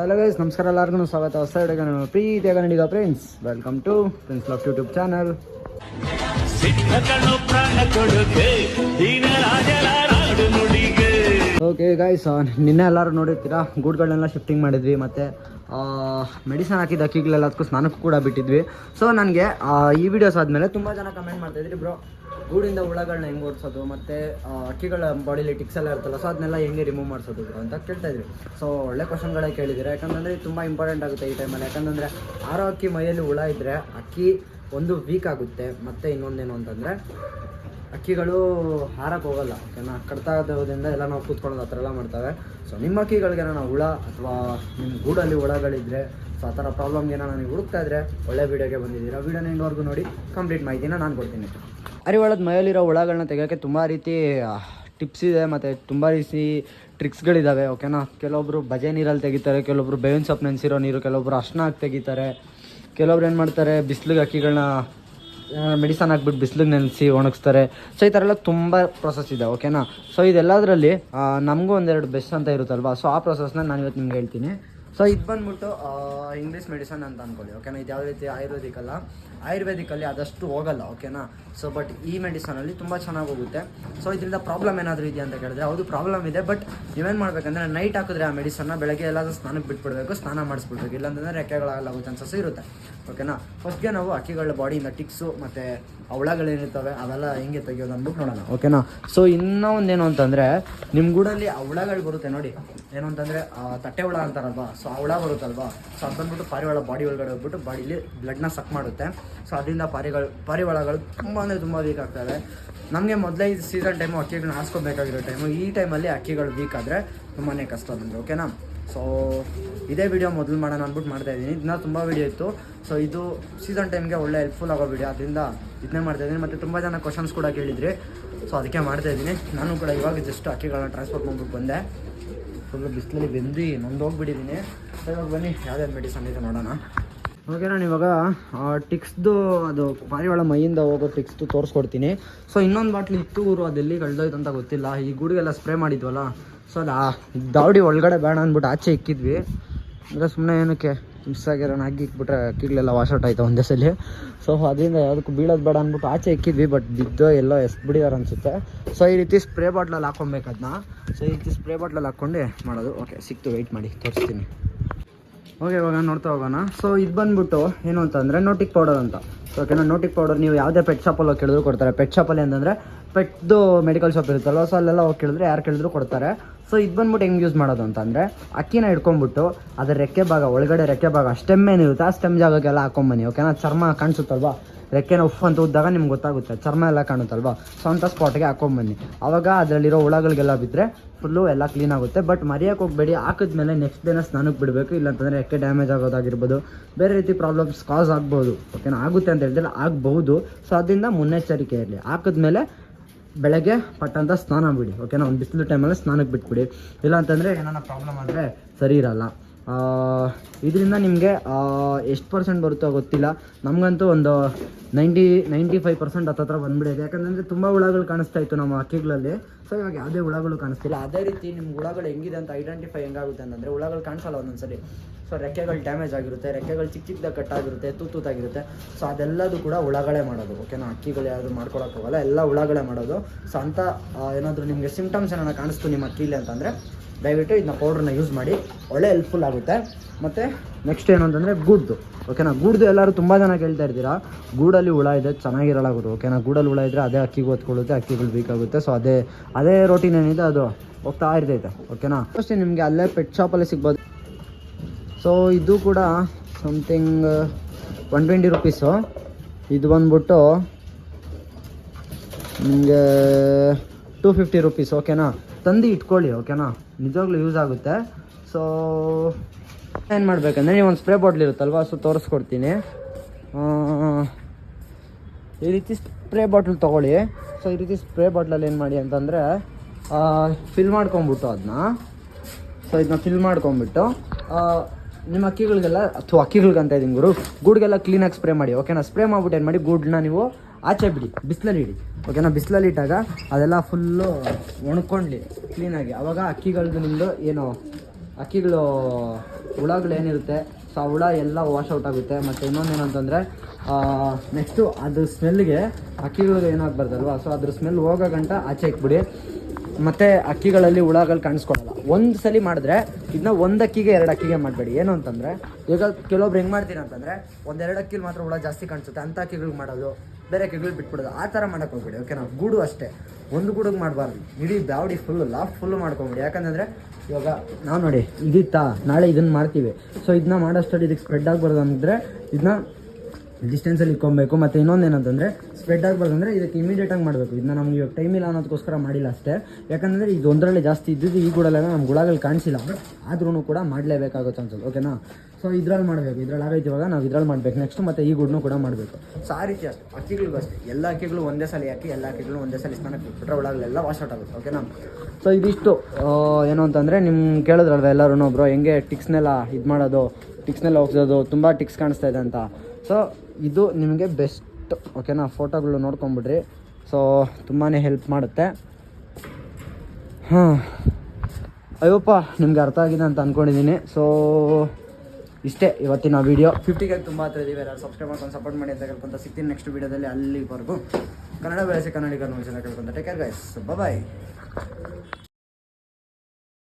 Hello guys ನಮಸ್ಕಾರ ಎಲ್ಲರಿಗೂ ಸ್ವಾಗತ. ಹೊಸ ವಿಡಿಯೋಗೆ ನಮ್ಮ ಪ್ರೀತಿಯ Kannadiga friends welcome to friends love YouTube channel okay guys ನಿನ್ನೆ ಎಲ್ಲರೂ ನೋಡಿರ್ತೀರಾ ಗೂಡ್ಗಳನ್ನೆಲ್ಲ ಶಿಫ್ಟಿಂಗ್ ಮಾಡಿದ್ವಿ. ಮತ್ತು ಮೆಡಿಸನ್ ಹಾಕಿದ ಅಕ್ಕಿಗಳೆಲ್ಲದಕ್ಕೂ ಸ್ನಾನಕ್ಕೂ ಕೂಡ ಬಿಟ್ಟಿದ್ವಿ. ಸೊ ನನಗೆ ಈ ವಿಡಿಯೋಸ್ ಆದಮೇಲೆ ತುಂಬ ಜನ ಕಮೆಂಟ್ ಮಾಡ್ತಾಯಿದ್ರಿ ಬ್ರೋ ಗೂಡಿಂದ ಹುಳಗಳನ್ನ ಹೆಂಗೆ ಓಡಿಸೋದು ಮತ್ತು ಅಕ್ಕಿಗಳ ಬಾಡಿಲಿ ಟಿಕ್ಸ್ ಎಲ್ಲ ಇರ್ತಲ್ಲ ಸೊ ಅದನ್ನೆಲ್ಲ ಹೆಂಗೆ ರಿಮೂವ್ ಮಾಡಿಸೋದು ಅಂತ ಕೇಳ್ತಾ ಇದ್ವಿ. ಸೊ ಒಳ್ಳೆ ಕ್ವಶನ್ಗಳೇ ಕೇಳಿದ್ದೀರಾ. ಯಾಕಂತಂದರೆ ತುಂಬ ಇಂಪಾರ್ಟೆಂಟ್ ಆಗುತ್ತೆ ಈ ಟೈಮಲ್ಲಿ ಯಾಕಂತಂದರೆ ಆರೋ ಅಕ್ಕಿ ಮೈಯಲ್ಲಿ ಹುಳ ಇದ್ದರೆ ಅಕ್ಕಿ ಒಂದು ವೀಕ್ ಆಗುತ್ತೆ. ಮತ್ತು ಇನ್ನೊಂದೇನು ಅಂತಂದರೆ ಅಕ್ಕಿಗಳು ಹಾರಕ್ಕೆ ಹೋಗಲ್ಲ, ಓಕೆನಾ? ಕಡ್ತಾ ಇರೋದ್ರಿಂದ ಎಲ್ಲ ನಾವು ಕೂತ್ಕೊಳ್ಳೋದು ಆ ಥರ ಎಲ್ಲ ಮಾಡ್ತವೆ. ಸೊ ನಿಮ್ಮ ಅಕ್ಕಿಗಳಿಗೆ ನಾವು ಹುಳ ಅಥವಾ ನಿಮ್ಮ ಗೂಡಲ್ಲಿ ಹುಳಗಳಿದ್ರೆ ಸೊ ಆ ಥರ ಪ್ರಾಬ್ಲಮ್ಗೆ ನಾನು ನನಗೆ ಹುಡುಕ್ತಾ ಇದ್ರೆ ಒಳ್ಳೆ ವೀಡಿಯೋಗೆ ಬಂದಿದ್ದೀರಾ? ವೀಡಿಯೋನ ಎಂಡ್ವರೆಗೂ ನೋಡಿ ಕಂಪ್ಲೀಟ್ ಮಾಹಿತಿನ ನಾನು ಕೊಡ್ತೀನಿ. ಅರಿವಾಳದ ಮೈಯಲ್ಲಿರೋ ಹುಳಗಳನ್ನ ತೆಗೆಯೋಕ್ಕೆ ತುಂಬ ರೀತಿ ಟಿಪ್ಸ್ ಇದೆ ಮತ್ತು ತುಂಬ ರೀತಿ ಟ್ರಿಕ್ಸ್ಗಳಿದ್ದಾವೆ ಓಕೆನಾ ಕೆಲವೊಬ್ಬರು ಬಜೆ ನೀರಲ್ಲಿ ತೆಗಿತಾರೆ ಕೆಲವೊಬ್ಬರು ಬೇವಿನ ಸೊಪ್ಪು ನೆನೆಸಿರೋ ನೀರು ಕೆಲವೊಬ್ಬರು ಅರ್ಶಿನ ಹಾಕಿ ತೆಗಿತಾರೆ ಕೆಲವೊಬ್ರು ಏನು ಮಾಡ್ತಾರೆ, ಬಿಸಿಲಿಗೆ ಅಕ್ಕಿಗಳನ್ನ ಮೆಡಿಸನ್ ಹಾಕ್ಬಿಟ್ಟು ಬಿಸಿಲಿಗೆ ನೆನೆಸಿ ಒಣಗಿಸ್ತಾರೆ. ಸೊ ಈ ಥರ ಎಲ್ಲ ತುಂಬ ಪ್ರೊಸೆಸ್ ಇದೆ ಓಕೆನಾ ಸೊ ಇದೆಲ್ಲದರಲ್ಲಿ ನಮಗೂ ಒಂದೆರಡು ಬೆಸ್ಟ್ ಅಂತ ಇರುತ್ತಲ್ವ? ಸೊ ಆ ಪ್ರೊಸೆಸ್ನ ನಾನು ಇವತ್ತು ನಿಮ್ಗೆ ಹೇಳ್ತೀನಿ. ಸೊ ಇದು ಬಂದ್ಬಿಟ್ಟು ಇಂಗ್ಲೀಷ್ ಮೆಡಿಸನ್ ಅಂತ ಅಂದ್ಕೊಳ್ಳಿ ಓಕೆನಾ ಇದು ಯಾವ ರೀತಿ ಆಯುರ್ವೇದಿಕ್ ಅಲ್ಲ ಆಯುರ್ವೇದಿಕಲ್ಲಿ ಆದಷ್ಟು ಹೋಗಲ್ಲ ಓಕೆನಾ ಸೊ ಬಟ್ ಈ ಮೆಡಿಸನಲ್ಲಿ ತುಂಬ ಚೆನ್ನಾಗಿ ಹೋಗುತ್ತೆ. ಸೊ ಇದರಿಂದ ಪ್ರಾಬ್ಲಮ್ ಏನಾದರೂ ಇದೆಯಾ ಅಂತ ಕೇಳಿದ್ರೆ, ಹೌದು ಪ್ರಾಬ್ಲಮ್ ಇದೆ ಬಟ್ ನೀವೇನು ಮಾಡಬೇಕಂದ್ರೆ ನೈಟ್ ಹಾಕಿದ್ರೆ ಆ ಮೆಡಿಸನ್ನ ಬೆಳಗ್ಗೆ ಎಲ್ಲಾದರೂ ಸ್ನಾನಕ್ಕೆ ಬಿಟ್ಬಿಡ್ಬೇಕು, ಸ್ನಾನ ಮಾಡಿಸ್ಬಿಡ್ಬೇಕು. ಇಲ್ಲಾಂತಂದರೆ ರೆಕ್ಕೆಗಳಾಗಲ್ಲ ಚಾನ್ಸಸ್ ಇರುತ್ತೆ. ಓಕೆನಾ? ಫಸ್ಟ್ಗೆ ನಾವು ಅಕ್ಕಿಗಳ ಬಾಡಿಯಿಂದ ಟಿಕ್ಸು ಮತ್ತು ಅವಳಗಳೇನಿರ್ತವೆ, ಅವೆಲ್ಲ ಹೆಂಗೆ ತೆಗಿಯೋದು ಅಂದ್ಬಿಟ್ಟು ನೋಡೋಣ, ಓಕೆನಾ? ಸೊ ಇನ್ನೂ ಒಂದೇನು ಅಂತಂದರೆ ನಿಮ್ಮ ಗೂಡಲ್ಲಿ ಅವಳಗಳು ಬರುತ್ತೆ ನೋಡಿ. ಏನು ಅಂತಂದರೆ ತಟ್ಟೆ ಹುಳ ಅಂತಾರಲ್ವಾ? ಸೊ ಅವಳ ಬರುತ್ತಲ್ವಾ? ಸೊ ಅದು ಬಂದ್ಬಿಟ್ಟು ಪಾರಿವಾಳ ಬಾಡಿ ಒಳಗಡೆ ಹೋಗ್ಬಿಟ್ಟು ಬಾಡಿಲಿ ಬ್ಲಡ್ನ ಸಕ್ ಮಾಡುತ್ತೆ. ಸೊ ಅದರಿಂದ ಪಾರಿಗಳು ಪಾರಿವಾಳಗಳು ತುಂಬ ಅಂದರೆ ತುಂಬ ವೀಕ್ ಆಗ್ತವೆ. ನಮಗೆ ಮೊದಲೇ ಈ ಸೀಸನ್ ಟೈಮು ಅಕ್ಕಿಗಳನ್ನ ಹಾಸ್ಕೋಬೇಕಾಗಿರೋ ಟೈಮು ಈ ಟೈಮಲ್ಲಿ ಅಕ್ಕಿಗಳು ವೀಕ್ ಆದರೆ ತುಂಬಾ ಕಷ್ಟ ಬಂದರು ಓಕೆನಾ? ಸೊ ಇದೇ ವಿಡಿಯೋ ಮೊದಲು ಮಾಡೋಣ ಅಂದ್ಬಿಟ್ಟು ಮಾಡ್ತಾ ಇದ್ದೀನಿ. ಇದನ್ನ ತುಂಬ ವಿಡಿಯೋ ಇತ್ತು. ಸೊ ಇದು ಸೀಸನ್ ಟೈಮ್ಗೆ ಒಳ್ಳೆ ಹೆಲ್ಪ್ಫುಲ್ ಆಗೋ ವಿಡಿಯೋ ಅದರಿಂದ ಇದನ್ನೇ ಮಾಡ್ತಾ ಇದ್ದೀನಿ. ಮತ್ತು ತುಂಬ ಜನ ಕ್ವಶನ್ಸ್ ಕೂಡ ಕೇಳಿದ್ರಿ. ಸೊ ಅದಕ್ಕೆ ಮಾಡ್ತಾ ಇದ್ದೀನಿ. ನಾನು ಕೂಡ ಇವಾಗ ಜಸ್ಟ್ ಅಕ್ಕಿಗಳನ್ನ ಟ್ರಾನ್ಸ್ಪೋರ್ಟ್ ಮಾಡ್ಬಿಟ್ಟು ಬಂದೆ. ಫುಲ್ಲು ಬಿಸಿಲಲ್ಲಿ ಬೆಂದು ನೊಂದೋಗ್ಬಿಟ್ಟಿದ್ದೀನಿ ಸೊ ಇವಾಗ ಬನ್ನಿ, ಯಾವುದೇ ಮೆಡಿಸನ್ ಇದೆ ನೋಡೋಣ. ಓಕೆ ನಾನು ಇವಾಗ ಟಿಕ್ಸ್ದು, ಅದು ಪಾರಿವಾಳ ಮೈಯಿಂದ ಹೋಗೋ ಟಿಕ್ಸ್ದು ತೋರಿಸ್ಕೊಡ್ತೀನಿ. ಸೊ, ಇನ್ನೊಂದು ಬಾಟ್ಲಿ ಇತ್ತು ಊರು ಅದೆಲ್ಲಿ ಕಳ್ದೋಯ್ತು ಅಂತ ಗೊತ್ತಿಲ್ಲ. ಈ ಗುಡಿಗೆಲ್ಲ ಸ್ಪ್ರೇ ಮಾಡಿದ್ವಲ್ಲ, ಸೊ, ಅದು ದಾವಡಿ ಒಳಗಡೆ ಬೇಡ ಅಂದ್ಬಿಟ್ಟು ಆಚೆ ಇಕ್ಕಿದ್ವಿ. ಅಂದರೆ ಸುಮ್ಮನೆ ಏನಕ್ಕೆ, ಮಿಸ್ ಆಗಿರೋಣ ಹಾಕಿ ಇಕ್ಬಿಟ್ರೆ ಅಕ್ಕಿಗಳೆಲ್ಲ ವಾಶ್ ಔಟ್ ಆಯ್ತು ಒಂದೇ ಸಲ. ಸೊ, ಅದರಿಂದ ಯಾವುದಕ್ಕೂ ಬೀಳೋದು ಬೇಡ ಅಂದ್ಬಿಟ್ಟು ಆಚೆ ಇಕ್ಕಿದ್ವಿ, ಬಟ್ ಬಿದ್ದೋ ಎಲ್ಲೋ ಎಸ್ ಬಿಡಿದಾರ ಅನಿಸುತ್ತೆ. ಸೊ, ಈ ರೀತಿ ಸ್ಪ್ರೇ ಬಾಟ್ಲಲ್ಲಿ ಹಾಕೊಬೇಕು ಅದನ್ನ ಸೊ, ಈ ರೀತಿ ಸ್ಪ್ರೇ ಬಾಟ್ಲಲ್ಲಿ ಹಾಕ್ಕೊಂಡು ಮಾಡೋದು. ಓಕೆ, ಸಿಕ್ತು ವೆಯ್ಟ್ ಮಾಡಿ, ತೋರಿಸ್ತೀನಿ. ಓಕೆ, ಇವಾಗ ನೋಡ್ತಾ ಹೋಗೋಣ. ಸೊ ಇದು ಬಂದ್ಬಿಟ್ಟು ಏನು ಅಂತಂದರೆ ನೋಟಿಕ್ ಪೌಡರ್ ಅಂತ. ಸೊ ಓಕೆನಾ ನೋಟಿಕ್ ಪೌಡರ್ ನೀವು ಯಾವುದೇ ಪೆಟ್ ಶಾಪಲ್ಲಿ ಹೋಗಿ ಕೇಳಿದ್ರು ಕೊಡ್ತಾರೆ. ಪೆಟ್ ಶಾಪಲ್ಲಿ ಅಂತಂದರೆ ಪೆಟ್ದು ಮೆಡಿಕಲ್ ಶಾಪ್ ಇರುತ್ತಲ್ಲ ಸೊ ಅಲ್ಲೆಲ್ಲ ಹೋಗಿ ಕೇಳಿದ್ರೆ ಯಾರು ಕೇಳಿದ್ರು ಕೊಡ್ತಾರೆ. ಸೊ ಇದು ಬಂದ್ಬಿಟ್ಟು ಹೆಂಗೆ ಯೂಸ್ ಮಾಡೋದು ಅಂತಂದರೆ ಅಕ್ಕಿನ ಹಿಡ್ಕೊಂಡ್ಬಿಟ್ಟು ಅದರ ರೆಕ್ಕೆ ಭಾಗ, ಒಳಗಡೆ ರೆಕ್ಕೆ ಭಾಗ ಸ್ಟೆಮ್ ಏನಿರುತ್ತೆ ಆ ಸ್ಟೆಮ್ ಜಾಗಕ್ಕೆಲ್ಲ ಹಾಕೊಂಬನ್ನಿ ಓಕೆನಾ ಚರ್ಮ ಕಾಣಿಸುತ್ತಲ್ವಾ? ರೆಕ್ಕೆನ ಉಫ್ ಅಂತ ಉದ್ದಾಗ ನಿಮ್ಗೆ ಗೊತ್ತಾಗುತ್ತೆ. ಚರ್ಮ ಎಲ್ಲ ಕಾಣುತ್ತಲ್ವಾ? ಸೊ ಅಂಥ ಸ್ಪಾಟ್ಗೆ ಹಾಕೊಂಬನ್ನಿ. ಆವಾಗ ಅದರಲ್ಲಿರೋ ಹುಳಗಳಿಗೆಲ್ಲ ಬಿದ್ದರೆ ಫುಲ್ಲು ಎಲ್ಲ ಕ್ಲೀನ್ ಆಗುತ್ತೆ. ಬಟ್ ಮರಿಯಕ್ಕೆ ಹೋಗಬೇಡಿ. ಹಾಕಿದ್ಮೇಲೆ ನೆಕ್ಸ್ಟ್ ದಿನ ಸ್ನಾನಕ್ಕೆ ಬಿಡಬೇಕು. ಇಲ್ಲಾಂತಂದರೆ ರೆಕ್ಕೆ ಡ್ಯಾಮೇಜ್ ಆಗೋದಾಗಿರ್ಬೋದು. ಬೇರೆ ರೀತಿ ಪ್ರಾಬ್ಲಮ್ಸ್ ಕಾಸ್ ಆಗ್ಬೋದು. ಓಕೆನಾ ಆಗುತ್ತೆ ಅಂತ ಹೇಳಿದ್ರೆ ಆಗ್ಬಹುದು. ಸೊ ಅದರಿಂದ ಮುನ್ನೆಚ್ಚರಿಕೆ ಇರಲಿ. ಹಾಕಿದ್ಮೇಲೆ ಬೆಳಗ್ಗೆ ಪಟ್ಟಂತ ಸ್ನಾನ ಬಿಡಿ. ಓಕೆನಾ ಒಂದು ಬಿಸಿಲು ಟೈಮಲ್ಲಿ ಸ್ನಾನಕ್ಕೆ ಬಿಟ್ಬಿಡಿ. ಇಲ್ಲಾಂತಂದರೆ ಏನಾರ ಪ್ರಾಬ್ಲಮ್ ಆದರೆ ಸರಿ ಇರಲ್ಲ. ಇದರಿಂದ ನಿಮಗೆ ಎಷ್ಟು ಪರ್ಸೆಂಟ್ ಬರುತ್ತೋ ಗೊತ್ತಿಲ್ಲ. ನಮಗಂತೂ ಒಂದು ನೈಂಟಿ ನೈಂಟಿ ಫೈವ್ ಪರ್ಸೆಂಟ್ ಹತ್ತತ್ರ ಬಂದುಬಿಡಿದೆ ಯಾಕಂದರೆ ತುಂಬ ಹುಳಗಳು ಕಾಣಿಸ್ತಾ ಇತ್ತು ನಮ್ಮ ಅಕ್ಕಿಗಳಲ್ಲಿ. ಸೊ ಇವಾಗ ಯಾವುದೇ ಹುಳಗಳು ಕಾಣಿಸ್ತಿಲ್ಲ. ಅದೇ ರೀತಿ ನಿಮ್ಮ ಹುಳಗಳು ಹೆಂಗಿದೆ ಅಂತ ಐಡೆಂಟಿಫೈ ಹೆಂಗಾಗುತ್ತೆ ಅಂತಂದರೆ ಹುಳಗಳು ಕಾಣಿಸಲ್ಲ ಒಂದೊಂದ್ಸರಿ. ಸೊ ರೆಕ್ಕೆಗಳು ಡ್ಯಾಮೇಜ್ ಆಗಿರುತ್ತೆ. ರೆಕ್ಕೆಗಳು ಚಿಕ್ಕ ಚಿಕ್ಕದಾಗ ಕಟ್ಟಾಗಿರುತ್ತೆ ತೂತೂತಾಗಿರುತ್ತೆ ಸೊ ಅದೆಲ್ಲದು ಕೂಡ ಹುಳಗಳೇ ಮಾಡೋದು. ಓಕೆನಾ ಅಕ್ಕಿಗಳು ಯಾವುದು ಮಾಡ್ಕೊಳಕ್ಕೆ ಹೋಗಲ್ಲ. ಎಲ್ಲ ಹುಳಗಳೇ ಮಾಡೋದು. ಸೊ ಅಂತ ಏನಾದರೂ ನಿಮಗೆ ಸಿಮ್ಟಮ್ಸ್ ಏನಾರ ಕಾಣಿಸ್ತು ನಿಮ್ಮ ಅಕ್ಕಿಲಿ ಅಂತಂದರೆ ದಯವಿಟ್ಟು ಇದನ್ನ ಪೌಡ್ರನ್ನ ಯೂಸ್ ಮಾಡಿ. ಒಳ್ಳೆ ಹೆಲ್ಪ್ಫುಲ್ ಆಗುತ್ತೆ. ಮತ್ತು ನೆಕ್ಸ್ಟ್ ಏನು ಅಂತಂದರೆ ಗೂಡ್ದು. ಓಕೆನಾ ಗೂಡ್ದು ಎಲ್ಲರೂ ತುಂಬ ಜನ ಕೇಳ್ತಾ ಇರ್ತೀರಾ? ಗೂಡಲ್ಲಿ ಹುಳ ಇದೆ ಚೆನ್ನಾಗಿರಲ್ಲ ಗುರು ಓಕೆನಾ ಗೂಡಲ್ಲಿ ಹುಳ ಇದ್ದರೆ ಅದೇ ಅಕ್ಕಿಗೆ ಹೊತ್ಕೊಳ್ಳುತ್ತೆ, ಅಕ್ಕಿಗಳು ಬೇಕಾಗುತ್ತೆ ಸೊ ಅದೇ ಅದೇ ರೋಟೀನ್ ಏನಿದೆ ಅದು ಹೋಗ್ತಾ ಇರ್ತೈತೆ. ಓಕೆನಾ ಫಸ್ಟ್ ನಿಮಗೆ ಅಲ್ಲೇ ಪೆಟ್ ಶಾಪಲ್ಲಿ ಸಿಗ್ಬೋದು. ಸೊ ಇದು ಕೂಡ ಸಮಥಿಂಗ್ ಒನ್ ಟ್ವೆಂಟಿ ರುಪೀಸು ಇದು ಬಂದ್ಬಿಟ್ಟು ನಿಮಗೆ ಟೂ ಫಿಫ್ಟಿ ರುಪೀಸ್ ಓಕೆನಾ ತಂದು ಇಟ್ಕೊಳ್ಳಿ ಓಕೆನಾ ನಿಜವಾಗ್ಲೂ ಯೂಸ್ ಆಗುತ್ತೆ. ಸೊ ಏನು ಮಾಡಬೇಕಂದ್ರೆ, ನೀವು ಒಂದು ಸ್ಪ್ರೇ ಬಾಟ್ಲ್ ಇರುತ್ತಲ್ವ ಸೊ ತೋರಿಸ್ಕೊಡ್ತೀನಿ. ಈ ರೀತಿ ಸ್ಪ್ರೇ ಬಾಟ್ಲ್ ತೊಗೊಳ್ಳಿ. ಸೊ ಈ ರೀತಿ ಸ್ಪ್ರೇ ಬಾಟ್ಲಲ್ಲಿ ಏನು ಮಾಡಿ ಅಂತಂದರೆ ಫಿಲ್ ಮಾಡ್ಕೊಂಬಿಟ್ಟು ಅದನ್ನ ಸೊ ಇದನ್ನ ಫಿಲ್ ಮಾಡ್ಕೊಂಬಿಟ್ಟು ನಿಮ್ಮ ಅಕ್ಕಿಗಳಿಗೆಲ್ಲ, ಅಥವಾ ಅಕ್ಕಿಗಳಿಗಂತ ಇದ್ದೀನಿ ಗುರು, ಗೂಡ್ಗೆಲ್ಲ ಕ್ಲೀನಾಗಿ ಸ್ಪ್ರೇ ಮಾಡಿ ಓಕೆನಾ ಸ್ಪ್ರೇ ಮಾಡ್ಬಿಟ್ಟು ಏನು ಮಾಡಿ ಗೂಡನ್ನ ನೀವು ಆಚೆ ಬಿಡಿ, ಬಿಸಿಲಲ್ಲಿ ಇಡಿ. ಓಕೆನಾ ಬಿಸಿಲಲ್ಲಿ ಇಟ್ಟಾಗ ಅದೆಲ್ಲ ಫುಲ್ಲು ಒಣಕೊಂಡ್ಲಿ ಕ್ಲೀನಾಗಿ ಅವಾಗ ಅಕ್ಕಿಗಳದ್ದು ನಿಮ್ಮದು ಏನು, ಅಕ್ಕಿಗಳು ಹುಳಗಳೇನಿರುತ್ತೆ ಸೊ ಆ ಹುಳ ಎಲ್ಲ ವಾಶ್ ಔಟ್ ಆಗುತ್ತೆ. ಮತ್ತು ಇನ್ನೊಂದು ಏನಂತಂದರೆ ನೆಕ್ಸ್ಟು ಅದ್ರ ಸ್ಮೆಲ್ಗೆ ಅಕ್ಕಿಗಳು ಏನಾಗಬಾರ್ದಲ್ವ ಸೊ ಅದ್ರ ಸ್ಮೆಲ್ ಹೋಗೋ ಗಂಟ ಆಚೆ ಇಕ್ಬಿಡಿ ಮತ್ತು ಅಕ್ಕಿಗಳಲ್ಲಿ ಹುಳಗಳು ಕಾಣಿಸ್ಕೊಳ್ಳಲ್ಲ. ಒಂದು ಸಲ ಮಾಡಿದ್ರೆ ಇದನ್ನ ಒಂದು ಅಕ್ಕಿಗೆ ಎರಡು ಅಕ್ಕಿಗೆ ಮಾಡಬೇಡಿ. ಏನು ಅಂತಂದರೆ, ಈಗ ಕೆಲವೊಬ್ರು ಹೆಂಗೆ ಮಾಡ್ತೀನಿ ಅಂತಂದರೆ ಒಂದೆರಡು ಅಕ್ಕಿಲಿ ಮಾತ್ರ ಹುಳ ಜಾಸ್ತಿ ಕಾಣಿಸುತ್ತೆ ಅಂಥ ಅಕ್ಕಿಗಳಿಗೆ ಮಾಡೋದು. ಬೇರೆ ಕೆಗಳು ಬಿಟ್ಬಿಡೋದು. ಆ ಥರ ಮಾಡೋಕೆ ಹೋಗ್ಬೇಡಿ ಓಕೆನಾ ಗೂಡು ಅಷ್ಟೇ. ಒಂದು ಗೂಡಿಗೆ ಮಾಡಬಾರ್ದು. ಇಡೀ ದಾವಡಿ ಫುಲ್ಲು ಲಾಫ್ ಫುಲ್ಲು ಮಾಡ್ಕೊಂಬಿಡಿ. ಯಾಕಂದರೆ ಇವಾಗ ನಾವು ನೋಡಿ, ಇದಿತ್ತಾ? ನಾಳೆ ಇದನ್ನು ಮಾಡ್ತೀವಿ. ಸೊ ಇದನ್ನ ಮಾಡೋಷ್ಟರಲ್ಲಿ ಇದಕ್ಕೆ ಸ್ಪ್ರೆಡ್ ಆಗಬಾರ್ದು ಅಂದರೆ ಇದನ್ನ ಡಿಸ್ಟೆನ್ಸಲ್ಲಿ ಇಕ್ಕೊಬೇಕು, ಮತ್ತು ಇನ್ನೊಂದು ಏನಂತಂದರೆ ಸ್ಪ್ರೆಡ್ ಆಗಬಾರ್ದು ಅಂದರೆ ಇದಕ್ಕೆ ಇಮಿಡಿಯೇಟಾಗಿ ಮಾಡಬೇಕು. ಇದನ್ನ ನಮ್ಗೆ ಇವಾಗ ಟೈಮ್ ಇಲ್ಲ ಅನ್ನೋದಕ್ಕೋಸ್ಕರ ಮಾಡಿಲ್ಲ ಅಷ್ಟೇ. ಯಾಕಂದರೆ ಇದು ಒಂದರಲ್ಲೇ ಜಾಸ್ತಿ ಇದ್ದಿದ್ದು ಈ ಗೂಡಲ್ಲೆಲ್ಲ ನಮ್ಮ ಗುಳಾಗಲ್ಲಿ ಕಾಣಿಸಿಲ್ಲ. ಆದ್ರೂ ಕೂಡ ಮಾಡಲೇಬೇಕಾಗುತ್ತೆ ಅನ್ಸೋದು ಓಕೆನಾ ಸೊ ಇದ್ರಲ್ಲಿ ಮಾಡಬೇಕು ಇದ್ರಲ್ಲಿ ಆಗೈತೆ ಇವಾಗ, ನಾವು ಇದ್ರಲ್ಲಿ ಮಾಡಬೇಕು. ನೆಕ್ಸ್ಟ್ ಮತ್ತು ಈ ಗುಡ್ನು ಕೂಡ ಮಾಡಬೇಕು. ಸೊ ಆ ರೀತಿ ಅಷ್ಟೇ. ಅಕ್ಕಿಗಳಿಗೂ ಅಷ್ಟೇ. ಎಲ್ಲ ಅಕ್ಕಿಗಳು ಒಂದೇ ಸಲ ಹಾಕಿ, ಎಲ್ಲ ಅಕ್ಕಿಗಳು ಒಂದೇ ಸಲ ಸ್ನಾನಕ್ಕೆ ಬಿಟ್ಟರೆ ಒಳಗಲ್ಲೆಲ್ಲ ವಾಶ್ ಔಟ್ ಆಗುತ್ತೆ ಓಕೆನಾ ಸೊ ಇದಿಷ್ಟು ಏನು ಅಂತಂದರೆ ನಿಮ್ಮ ಕೇಳಿದ್ರಲ್ವ ಎಲ್ಲರೂ ಬ್ರೋ ಹೆಂಗೆ ಟಿಕ್ಸ್ನೆಲ್ಲ ಇದು ಮಾಡೋದು ಟಿಕ್ಸ್ನೆಲ್ಲ ಹೋಗ್ಸೋದು, ತುಂಬ ಟಿಕ್ಸ್ ಕಾಣಿಸ್ತಾ ಇದೆ ಅಂತ. ಸೊ, ಇದು ನಿಮಗೆ ಬೆಸ್ಟ್ ಓಕೆನಾ ಫೋಟೋಗಳು ನೋಡ್ಕೊಂಬಿಡ್ರಿ. ಸೊ ತುಂಬಾ ಹೆಲ್ಪ್ ಮಾಡುತ್ತೆ. ಹಾಂ ಅಯ್ಯಪ್ಪ, ನಿಮ್ಗೆ ಅರ್ಥ ಆಗಿದೆ ಅಂತ ಅಂದ್ಕೊಂಡಿದ್ದೀನಿ ಸೊ ಇಷ್ಟೇ ಇವತ್ತಿನ ವೀಡಿಯೋ ಫಿಫ್ಟಿಗೆ ತುಂಬ ಹತ್ರ ಇದೀವಿ ಎಲ್ಲರೂ. ಸಬ್ಸ್ಕ್ರೈಬ್ ಮಾಡ್ಕೊಂಡು ಸಪೋರ್ಟ್ ಮಾಡಿ ಅಂತ ಕೇಳ್ಕೊಂತ ಸಿಗ್ತೀನಿ ನೆಕ್ಸ್ಟ್ ವೀಡಿಯೋದಲ್ಲಿ ಅಲ್ಲಿವರೆಗೂ. ಕನ್ನಡ ಬೆಳೆಸಿ ಕನ್ನಡಿಗರ ಒಂದ್ಸಲ ಕೇಳ್ಕೊಂತ. Take care guys bye